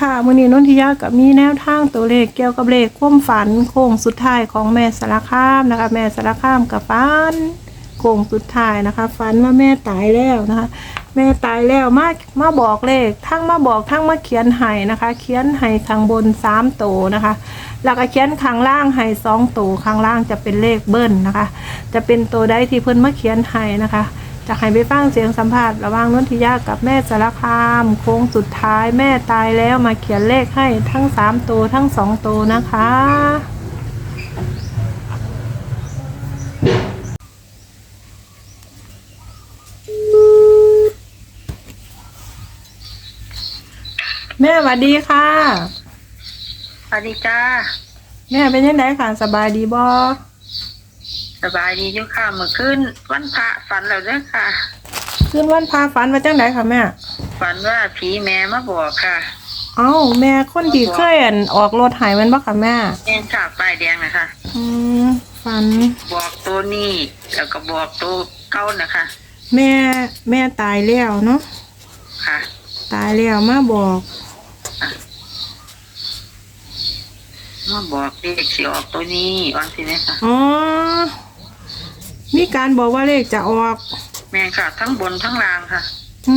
ค่ะมื้อนี้นนทิยากับมีแนวทางตัวเลขเกี่ยวกับเลขความฝันโค้งสุดท้ายของแม่สารคามนะคะ แม่สารคามกับฝันโค้งสุดท้ายนะคะฝันว่าแม่ตายแล้วนะคะ แม่ตายแล้วมามาบอกเลขทั้งมาบอกทั้งมาเขียนให้นะคะ เขียนให้ข้างบนสามตัวนะคะ แล้วก็เขียนข้างล่างให้สองตัวข้างล่างจะเป็นเลขเบิ้ลนะคะ จะเป็นตัวใดที่เพิ่นมาเขียนให้นะคะ จะให้ไปฟังเสียงสัมภาษณ์ระหว่างนนทิยากับแม่สารคาม โค้งสุดท้ายแม่ตายแล้วมาเขียนเลขให้ทั้งสามตัวทั้งสองตัวนะคะ แม่สวัสดีค่ะ สวัสดีจ้า แม่เป็นยังไงค่ะสบายดีบ่ สบายดีอยู่ค่ะเมื่อคืนวันพระฝันแล้วเด้อค่ะคืนวันพาฝันมาจังไดค่ะแม่ ฝันว่าผีแม่มาบอกค่ะเอ้าแม่คนที่เคยอั่นออกรถหายมันบ่ค่ะแม่แม่นค่ะป้ายแดงนะคะ อืมฝัน บอกตัวนี้แล้วก็บอกตัวเก้านะคะแม่แม่ตายแล้วเนาะค่ะ ตายแล้วมาบอก มาบอกเลขสิออกตัวนี้วันสิเนี่ยค่ะ อ๋อ มีการบอกว่าเลขจะออก แม่นค่ะ ทั้งบนทั้งล่างค่ะ อื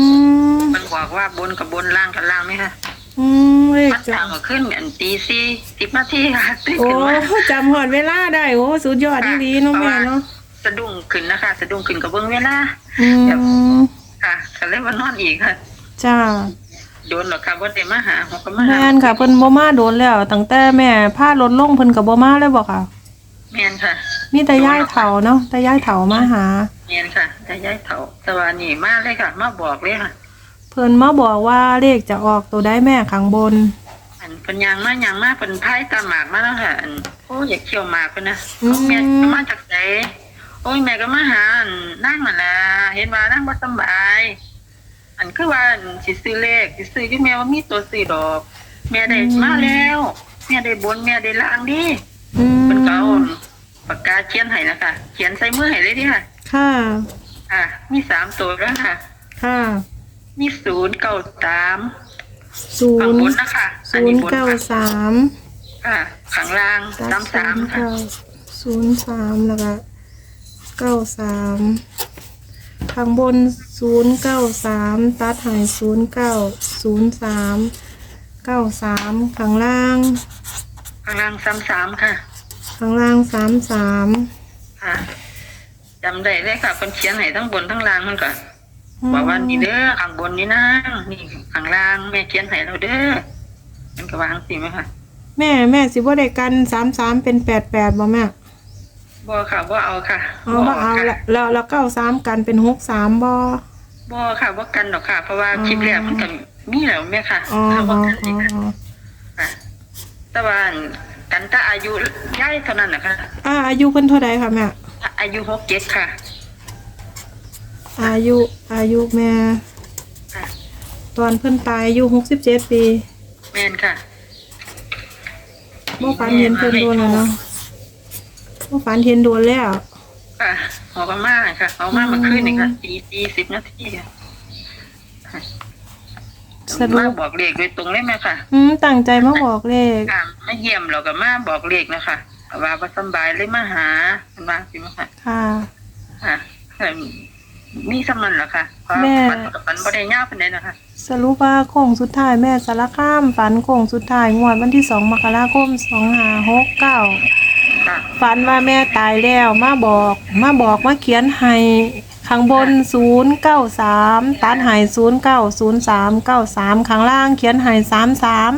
มมันบอกว่าบนกับบนล่างกับล่างไหมคะอืมเลขมันจะต่างมาขึ้นอันตีสี่สิบนาทีค่ะตื่นโอ้ขึ้นมาจำหอดเวลาได้โอ้สุดยอดดีๆเนาะแม่เนาะสะดุ้งขึ้นนะคะ สะดุ้งขึ้นกับเบิ้งเวลาอืมค่ะก็เลยว่านอนอีกค่ะ จ้า โดนหรอกค่ะว่าได้มาหาหัวก็มาหา แม่นค่ะเพิ่นบ่มาโดนแล้วตั้งแต่แม่พาลดลงเพิ่นก็บ่มาเลยบ่ค่ะ แม่นค่ะมีแต่ย่ายเฒ่าเนาะแต่ย่ายเฒ่ามาหา แม่นค่ะแต่ย้ายเถาแตะวันนี่มาเลยค่ะ มาบอกเลยค่ะ เพิ่นมาบอกว่าเลขจะออกตัวได้แม่ข้างบน อันเป็นยางมายางมาเป็นไพ่ตามหมากมาแล้วค่ะอันโอ้อยากเขี่ยวหมากเพิ่นนะอืมโอ้แม่ก็มาจากไหนโอ้ยแม่ก็มาหาอันนั่งนั่นล่ะเห็นว่านั่งบ่สำบาย อันคือว่าอันสิซื้อเลขสิซื้ออยู่แม่ว่ามีตัวซื้อดอก แม่ได้มาแล้วแม่ได้บนแม่ได้ล่างดิ อืมเพิ่นก็เอาปากกาเขียนให้นะคะ เขียนใส่มือให้เลยดิค่ะ ค่ะ อะ มีสามตัวแล้วค่ะ ค่ะมีศูนย์เก้าสามศูข้างนบย์นนะคะอัศูนนนี้ย์บนเก้าค่ะสามค่ะข้างล่างตัดสามศูสานมย์ค่ะ เก้าศูนย์สามแล้วก็เก้าสามข้างบนศูนย์เก้าสามตัดหายศูนย์เก้าศูนย์สามเก้าสามข้างล่างข้างล่างสามสามค่ะ ข้างล่างสามสามค่ะจำได้เลยค่ะคนเขียนให้ทั้งบนทั้งล่างมันก่อนบอกว่านี่เด้อข้างบนนี่นะนี่ข้างล่างแม่เขียนให้เราเด้อมันก็วางสิไหมค่ะแม่แม่สิบ่ได้กันสามสามเป็นแปดแปดบ่แม่บ่ค่ะบ่เอาค่ะเอาบ่เอาค่ะ ละแล้วแล้วเก้าสามกันเป็นหกสามบ่ บ่ค่ะบ่กันหรอกค่ะ เพราะว่าอ๋อ คลิปแรกมันก็มีแล้วแม่ค่ะอ๋อถ้าบ่อ๋อกันอ๋อีกอค่ะอ๋อค่ะ แต่ว่ากันถ้าอายุย่ายเท่านั้นนะคะอ่าอายุเพิ่นเท่าใดค่ะแม่อายุหกเจ็ดค่ะ อายุอายุแม่ค่ะ ตอนเพิ่นตายอายุหกสิบเจ็ดปีแม่นค่ะบ่ฝันเห็นเพิ่นโดนแล้วเนาะบ่ฝันเห็นโดนแล้ว ค่ะออกมาค่ะออกมาเมื่อคืนนี่ค่ะตีตีสิบนาทีค่ะ สรุมาปบอกเลขโดยตรงเลยไหมค่ะอืมตั้งใจมาบอกเลขค่ะมาเยี่ยมเราก็มาบอกเลขนะคะว่าว่าสำบายเลยมาหาเป็นว่าสิมาค่ะค่ะค่ะค่ะมีสมันเหรอคะเพราะแม่ฝันกับฝันบ่ได้ยาวปานใดนะคะ สรุปว่าโค้งสุดท้ายแม่สารคามฝันโค้งสุดท้ายงวดวันที่สองมกราคมสองห้าหกเก้าค่ะ ฝันว่าแม่ตายแล้วมาบอก มาบอกมาเขียนให้ ข้างบนศูนย์เก้าสามตัดให้ศูนย์เก้าศูนย์สามเก้าสามข้างล่างเขียนให้สามสาม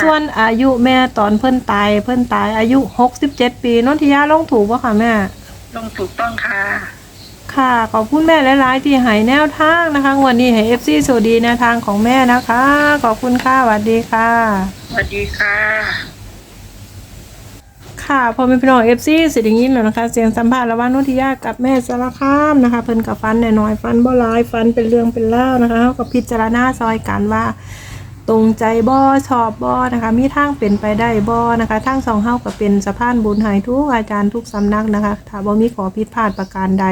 ส่วนอายุแม่ตอนเพิ่นตาย เพิ่นตายอายุหกสิบเจ็ดปีนนทิยาลงถูกป่ะค่ะแม่ ลงถูกต้องค่ะ ค่ะ ขอบคุณแม่หลายๆที่ให้แนวทางนะคะงวันนี้ให้เอฟซีสวัสดีแนวทางของแม่นะคะ ขอบคุณค่ะสวัสดีค่ะ สวัสดีค่ะ ค่ะพอเป็นพี่น้องเอฟซีเสิอย่างนี้แล้วนะคะ เสียงสัมภาษณ์ระหว่างนุทิยากับแม่สารคามนะคะ เพิ่นกับฟันหน่นอยฟันบ่หลายฟันเป็นเรื่องเป็นเล่านะคะเขาก็พิจารณาซอยกันว่า ตรงใจบ่ชอบบ่นะคะ มีทางเป็นไปได้บ่นะคะทางสองเฮาก็เป็นสะพานบุญให้ทุกอาจารย์ทุกสำนักนะคะถ้าบ่มีขอผิดพลาดประการใด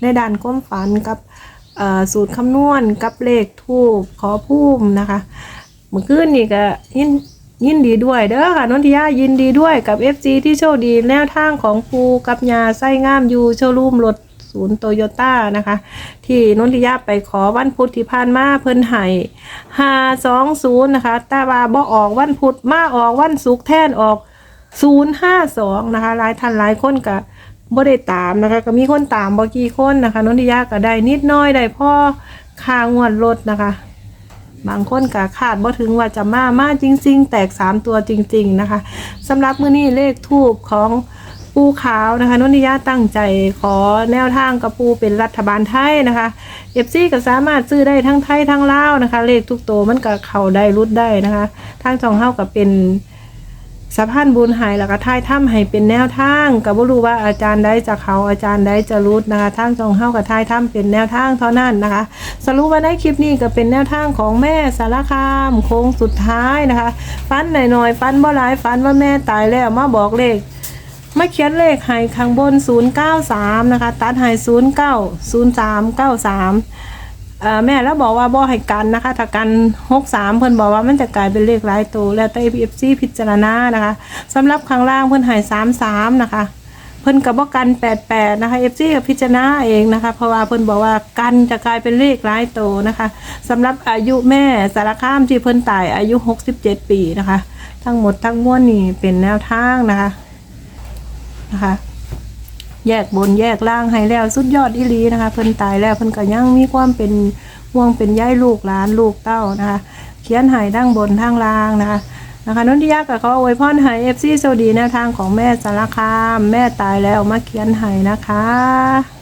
ในด้านความฝันกับสูตรคำนวณกับเลขทูบขอพุ่มนะคะเมื่อคืนนี่ก็ยิน ยินดีด้วยเด้อค่ะนนทิยายินดีด้วยกับ FC ที่โชคดีแนวทางของปูกับยาไส้งามอยู่โชรูมรถศูนย์โตโยต้านะคะ ที่นนทิยาไปขอวันพุธที่ผ่านมาเพิ่นให้ห้าสองศูนย์นะคะต่ว่าบ่ออกวันพุธมาออกวันศุกร์แทนออกศูนย์ห้าสองนะคะหลายท่านหลายคนก็บ่ได้ตามนะคะ ก็มีคนตามบ่กี่คนนะคะนนทิยาก็ได้นิดน้อยได้พ่อค่างวดรถนะคะ บางคนก็คาดบ่ถึงว่าจะมามาจริง ๆ แตกสามตัวจริง ๆนะคะสำหรับมื้อนี้เลขทูบของปูขาวนะคะนนทิยาตั้งใจขอแนวทางกับปูเป็นรัฐบาลไทยนะคะเอฟซีก็สามารถซื้อได้ทั้งไทยทั้งลาวนะคะ เลขทุกตัวมันก็เข้าได้รุดได้นะคะทางจองเฮาก็เป็น สะพานบุญหายแล้วก็ท้ายถ้ำให้เป็นแนวทางก็บ่รู้ว่าอาจารย์ใดจะเขาอาจารย์ใดจะรุดนะคะทางจองเฮากับท้ายถ้ำเป็นแนวทางเท่านั้นนะคะ สรุปว่าในคลิปนี้ก็เป็นแนวทางของแม่สารคามโค้งสุดท้ายนะคะฟันหน่อยๆฟันบ่หลายฟันว่าแม่ตายแล้วมาบอกเลขมาเขียนเลขให้ข้างบน 093 นะคะ ตัดให้09 0393เอ่อแม่แล้วบอกว่าบ่ให้กันนะคะ ถ้ากัน63เพิ่นบอกว่ามันจะกลายเป็นเลขหลายตัวแล้วแต่ FC พิจารณานะคะสำหรับข้างล่างเพิ่นให้33นะคะ เพิ่นกับว่ากัน88นะคะ FC กับพิจารณาเองนะคะ เพราะว่าเพิ่นบอกว่ากันจะกลายเป็นเลขหลายโตวนะคะสำหรับอายุแม่สารคามที่เพิ่นตายอายุ67ปีนะคะ ทั้งหมดทั้งมวลนี่เป็นแนวทางนะคะนะคะ แยกบนแยกล่างให้แล้วสุดยอดอีหลีนะคะ เพิ่นตายแล้วเพิ่นก็ยังมีความเป็นห่วงเป็นใยลูกหลานลูกเต้านะคะ เขียนหายดั้งบนทางล่างนะคะนะคะนนทิยากับเขาอวยพรให้เอฟซีโซดีแนวทางของแม่สารคาม แม่ตายแล้วมาเขียนหายนะคะ